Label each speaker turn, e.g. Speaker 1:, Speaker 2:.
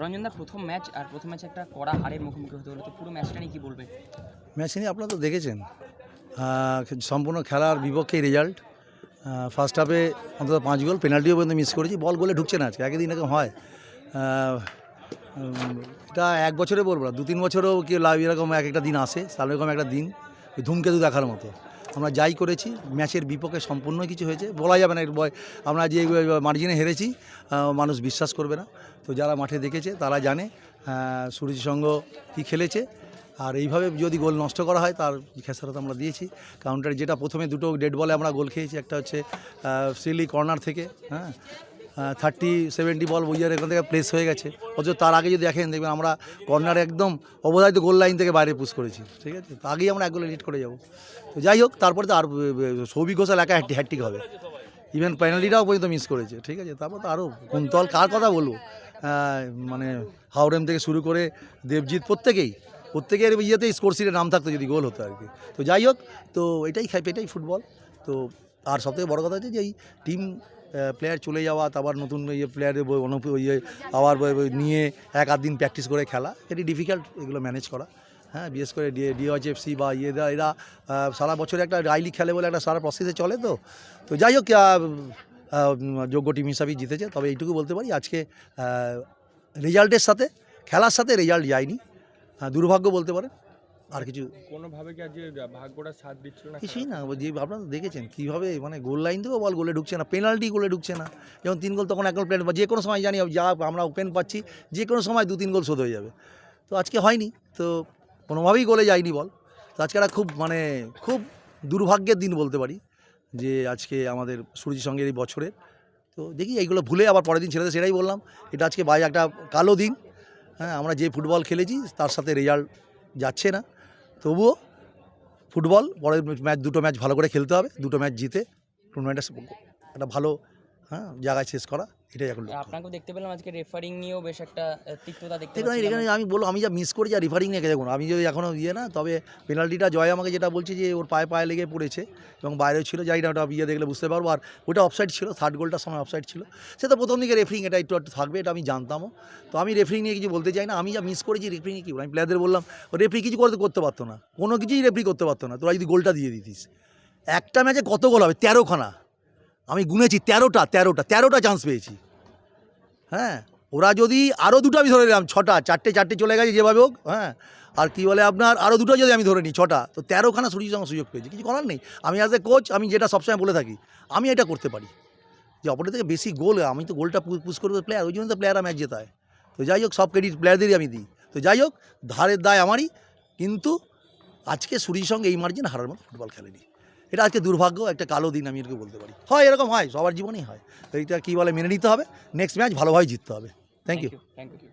Speaker 1: রঞ্জনদা প্রথম ম্যাচ আর প্রথম ম্যাচে একটা কড়া হারের মুখোমুখি হতে হলো তো পুরো ম্যাচটা নিয়ে কি বলবে?
Speaker 2: ম্যাচ নিয়ে আপনারা তো দেখেছেন। সম্পূর্ণ খেলার বিপক্ষে রেজাল্ট ফার্স্ট হাফে অন্তত পাঁচ গোল পেনাল্টিও পর্যন্ত মিস করেছি বল গোলে ঢুকছে না আজকে একদিন এরকম হয়। এটা এক বছরে বলব না দু তিন বছরেও কি লাভ এরকম এক একটা দিন আসে, তাহলে এরকম একটা দিন ধূমকেতু দেখার মতো। আমরা যাই করেছি, ম্যাচের বিপক্ষে সম্পূর্ণ কিছু হয়েছে। বলা যাবে না এর বয়, আমরা যে মার্জিনে হেরেছি মানুষ বিশ্বাস করবে না। তো যারা মাঠে দেখেছে, তারা জানে সূর্য সঙ্গ কী খেলেছে। আর এইভাবে যদি গোল নষ্ট করা হয়, তার খেসারত আমরা দিয়েছি। কাউন্টার যেটা প্রথমে দুটো ডেড বলে আমরা গোল খেয়েছি, একটা হচ্ছে সিলি কর্নার থেকে হ্যাঁ? থার্টি সেভেন্টি বল বুঝিয়ার এখান থেকে প্লেস হয়ে গেছে। অথচ তার আগে যদি দেখেন, দেখবেন আমরা কর্নার একদম অবধারিত গোল লাইন থেকে বাইরে পুশ করেছি, ঠিক আছে? তো আগেই আমরা এক গোলে লিড করে যাব। তো যাই হোক, তারপরে তো আর সৌভিক ঘোষাল একা হ্যাট্টি হ্যাট্টিক হবে। ইভেন পেনাল্টিটাও পর্যন্ত মিস করেছে, ঠিক আছে? তারপর তো আরও কুন্তল, কার কথা বলব? মানে হাওড়েম থেকে শুরু করে দেবজিৎ, প্রত্যেকেই, প্রত্যেকের ইয়েতে স্কোর নাম থাকতো যদি গোল হতো আর কি। তো যাই হোক, তো এটাই খাই এটাই ফুটবল তো আর সবথেকে বড় কথা হচ্ছে যে এই টিম প্লেয়ার চলে যাওয়া তারপর নতুন ইয়ে প্লেয়ারের ইয়ে আবার নিয়ে এক আধ দিন প্র্যাকটিস করে খেলা। এটি ডিফিকাল্ট এগুলো ম্যানেজ করা। হ্যাঁ বিশেষ করে ডি ডিওএইচএফসি বা ইয়েরা এরা সারা বছরে একটা রাইলি খেলে বলে একটা সারা প্রসেসে চলে তো। তো যাই হোক যোগ্য টিম হিসাবেই জিতেছে। তবে এইটুকু বলতে পারি আজকে রেজাল্টের সাথে খেলার সাথে রেজাল্ট যায়নি। আহ, দুর্ভাগ্য বলতে পারেন। আর কিছু
Speaker 3: কোনোভাবে কি আজকে ভাগ্যটা সাথ দিচ্ছিল না
Speaker 2: কিছুই না যে আপনারা তো দেখেছেন কীভাবে? মানে গোল লাইন থেকেও বল গোলে ঢুকছে না পেনাল্টি গোলে ঢুকছে না। যেমন তিন গোল তখন এক গোল প্লেয়ার যে কোনো সময় জানি যা আমরা ওপেন পাচ্ছি যে কোনো সময় দু তিন গোল শোধ হয়ে যাবে। তো আজকে হয়নি তো কোনোভাবেই গোলে যায়নি বল তো আজকে একটা খুব মানে খুব দুর্ভাগ্যের দিন বলতে পারি যে আজকে আমাদের সূর্যের সঙ্গে এই বছরের। তো দেখি এইগুলো ভুলে আবার পরের দিন ছেড়ে সেটাই বললাম। এটা আজকে বাইরে একটা কালো দিন। হ্যাঁ আমরা যে ফুটবল খেলেছি তার সাথে রেজাল্ট যাচ্ছে না। তবুও ফুটবল, বড় ম্যাচ, দুটো ম্যাচ ভালো করে খেলতে হবে, দুটো ম্যাচ জিতে টুর্নামেন্টটা একটা ভালো হ্যাঁ জায়গায় শেষ করা। এটাই এখন
Speaker 1: আপনাকেও দেখতে পেলাম আজকে রেফারিং নিয়েও বেশ একটা তিক্ততা দেখতে
Speaker 2: এখানে এখানে আমি বলব আমি যা মিস করেছি আর রিফারিং নিয়ে দেখুন আমি যদি এখনও ইয়ে না তবে পেনাল্টিটা জয় আমাকে যেটা বলছে যে ওর পায়ে পায়ে লেগে পড়েছে এবং বাইরেও ছিল যাই না ওটা ইয়ে দেখলে বুঝতে পারব। আর ওটা অফসাইড ছিল থার্ড গোলটার সময় অফসাইড ছিল। সে তো প্রথম দিকে রেফারিং এটা একটু একটু থাকবে এটা আমি জানতামও। তো আমি রেফারিং নিয়ে কিছু বলতে চাই না আমি যা মিস করেছি রেফারিং কি বলব? আমি প্লেয়ারদের বললাম রেফারি কিছু করতে করতে পারতো না। কোনো কিছুই রেফারি করতে পারতো না। তোরা যদি গোলটা দিয়ে দিতিস একটা ম্যাচে কত গোল হবে? তেরোখানা। আমি গুনেছি তেরোটা তেরোটা তেরোটা চান্স পেয়েছি। হ্যাঁ ওরা যদি আরও দুটো আমি ধরে নিলাম, ছটা, চারটে চারটে চলে গেছে যেভাবে হোক হ্যাঁ আর কি বলে আপনার আরও দুটো যদি আমি ধরে নিই, ছটা, তো তেরোখানা সুযোগ সঙ্গে সুযোগ পেয়েছি, কিছু করার নেই। আমি অ্যাজ এ কোচ আমি যেটা সবসময় বলে থাকি, আমি এটা করতে পারি। যে অপরের থেকে বেশি গোল আমি তো গোলটা পুশ করব প্লেয়ার ওই জন্য তো প্লেয়াররা ম্যাচ জেতায়। তো যাই হোক, সব ক্রেডিট প্লেয়ারদেরই আমি দিই। তো যাই হোক, ধারের দায় আমারই, কিন্তু আজকে সুরির সঙ্গে এই মার্জিন হারার মতো ফুটবল খেলেনি। এটা আজকে দুর্ভাগ্য একটা কালো দিন আমি এটাকে বলতে পারি। হয় এরকম হয় সবার জীবনেই হয়। তো এইটা কী বলে মেনে নিতে হবে? নেক্সট ম্যাচ ভালোভাবে জিততে হবে। Thank you
Speaker 1: thank you